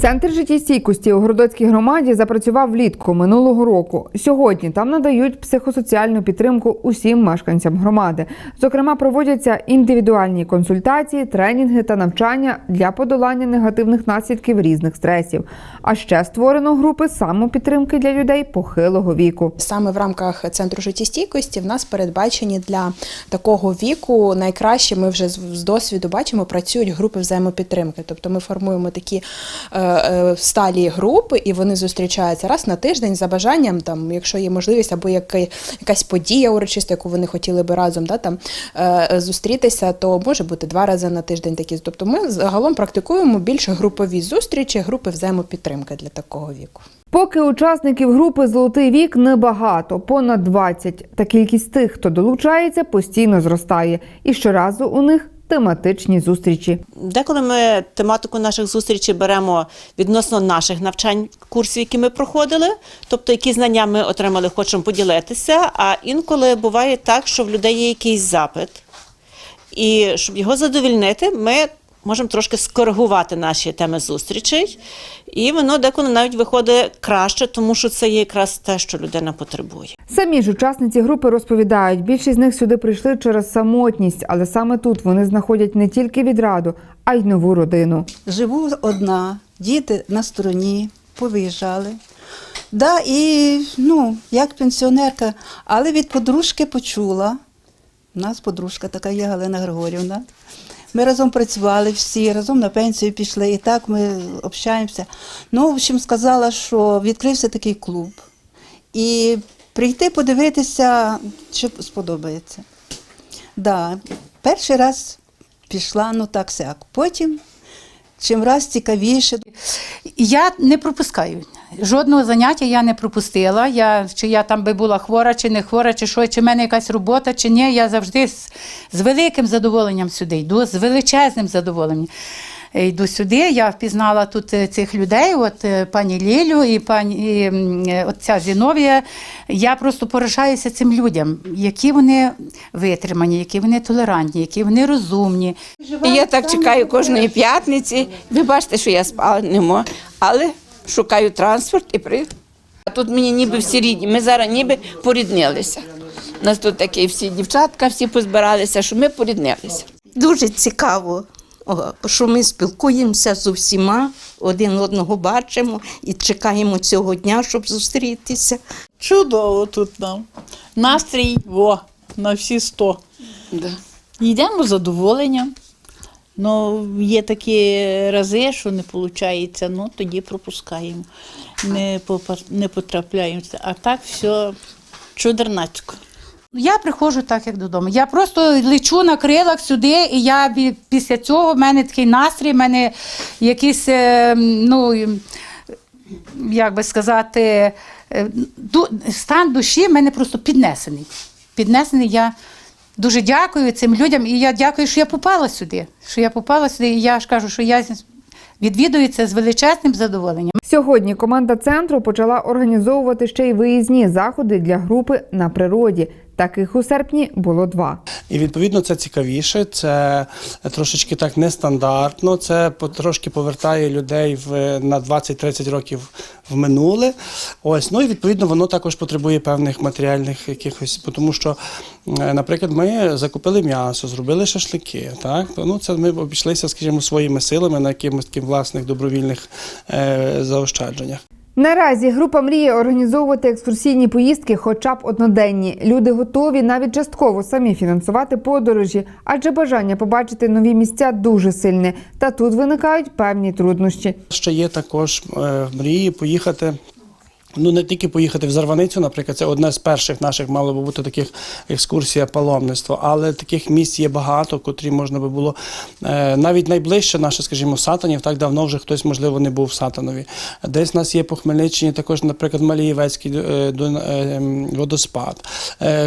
Центр життєстійкості у Городоцькій громаді запрацював влітку минулого року. Сьогодні там надають психосоціальну підтримку усім мешканцям громади. Зокрема, проводяться індивідуальні консультації, тренінги та навчання для подолання негативних наслідків різних стресів. А ще створено групи самопідтримки для людей похилого віку. Саме в рамках центру життєстійкості в нас передбачені для такого віку найкраще. Ми вже з досвіду бачимо, працюють групи взаємопідтримки. Тобто ми формуємо такі е, сталі групи, і вони зустрічаються раз на тиждень за бажанням, там, якщо є можливість, або яка- якась подія урочиста, яку вони хотіли би разом да, там, е, зустрітися, то може бути два рази на тиждень такі. Тобто ми загалом практикуємо більше групові зустрічі, групи взаємопідтримки для такого віку. Поки учасників групи Золотий вік небагато, понад 20. Та кількість тих, хто долучається, постійно зростає. І щоразу у них тематичні зустрічі. Деколи ми тематику наших зустрічей беремо відносно наших навчань, курсів, які ми проходили, тобто які знання ми отримали, хочемо поділитися. А інколи буває так, що в людей є якийсь запит, і щоб його задовільнити, ми можемо трошки скоригувати наші теми зустрічей, і воно деколи навіть виходить краще, тому що це є якраз те, що людина потребує. Самі ж учасниці групи розповідають, більшість з них сюди прийшли через самотність, але саме тут вони знаходять не тільки відраду, а й нову родину. Живу одна, діти на стороні, повиїжджали. Да, і ну, як пенсіонерка, але від подружки почула. У нас подружка така є Галина Григорівна. Ми разом працювали всі, разом на пенсію пішли, і так ми общаємося. Ну, в общем, сказала, що відкрився такий клуб. І прийти подивитися, що сподобається. Да, перший раз пішла, ну так сяк. Потім чим раз цікавіше. Я не пропускаю. Жодного заняття я не пропустила. Я, чи я там би була хвора, чи не хвора, чи що, чи в мене якась робота, чи ні. Я завжди з, з великим задоволенням сюди йду, з величезним задоволенням. Е, Йду сюди, я впізнала тут е, цих людей, от е, пані Лілю і пані і, м, е, от ця Зіновія. Я просто поражаюся цим людям, які вони витримані, які вони толерантні, які вони розумні. І я так чекаю кожної п'ятниці. Ви бачите, що я спала не можу, але шукаю транспорт і при. А тут мені ніби всі рідні. Ми зараз ніби поріднилися. У нас тут такі всі дівчатка, всі позбиралися, що ми поріднилися. Дуже цікаво, що ми спілкуємося з усіма, один одного бачимо і чекаємо цього дня, щоб зустрітися. Чудово тут нам. Настрій во, на всі сто. Йдемо з задоволенням. Ну, є такі рази, що не виходить, ну тоді пропускаємо. Не, попа- не потрапляємося. А так все чудернацько. Я приходжу так, як додому. Я просто лечу на крилах сюди, і я після цього в мене такий настрій, в мене якийсь, е, ну як би сказати, е, стан душі в мене просто піднесений. Піднесений. Я дуже дякую цим людям, і я дякую, що я попала сюди. Що я попала сюди, і я ж кажу, що я відвідую це з величезним задоволенням. Сьогодні команда центру почала організовувати ще й виїзні заходи для групи на природі. Таких у серпні було два. І відповідно це цікавіше, це трошечки так нестандартно. Це потрошки повертає людей в на 20-30 років в минуле. Ось ну і відповідно воно також потребує певних матеріальних якихось, тому що, наприклад, ми закупили м'ясо, зробили шашлики. Так ну це ми обійшлися, скажімо, своїми силами на якимось таким власних добровільних е, заощадженнях. Наразі група мріє організовувати екскурсійні поїздки, хоча б одноденні. Люди готові навіть частково самі фінансувати подорожі, адже бажання побачити нові місця дуже сильне. Та тут виникають певні труднощі. Ще є також е, мрії поїхати. Ну, не тільки поїхати в Зарваницю, наприклад, це одне з перших наших мало би бути таких екскурсія паломництво, але таких місць є багато, котрі можна би було е, навіть найближче наше, скажімо, Сатанів, так давно вже хтось, можливо, не був в Сатанові. Десь у нас є по Хмельниччині також, наприклад, Малієвецький е, е, водоспад,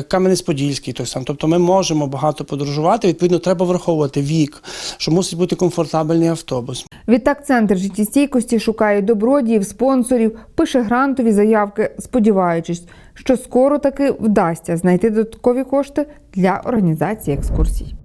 Кам'янець-Подільський той сам. Тобто ми можемо багато подорожувати. Відповідно, треба враховувати вік, що мусить бути комфортабельний автобус. Відтак центр життєстійкості шукає добродіїв, спонсорів, пише грантові заявки, сподіваючись, що скоро таки вдасться знайти додаткові кошти для організації екскурсій.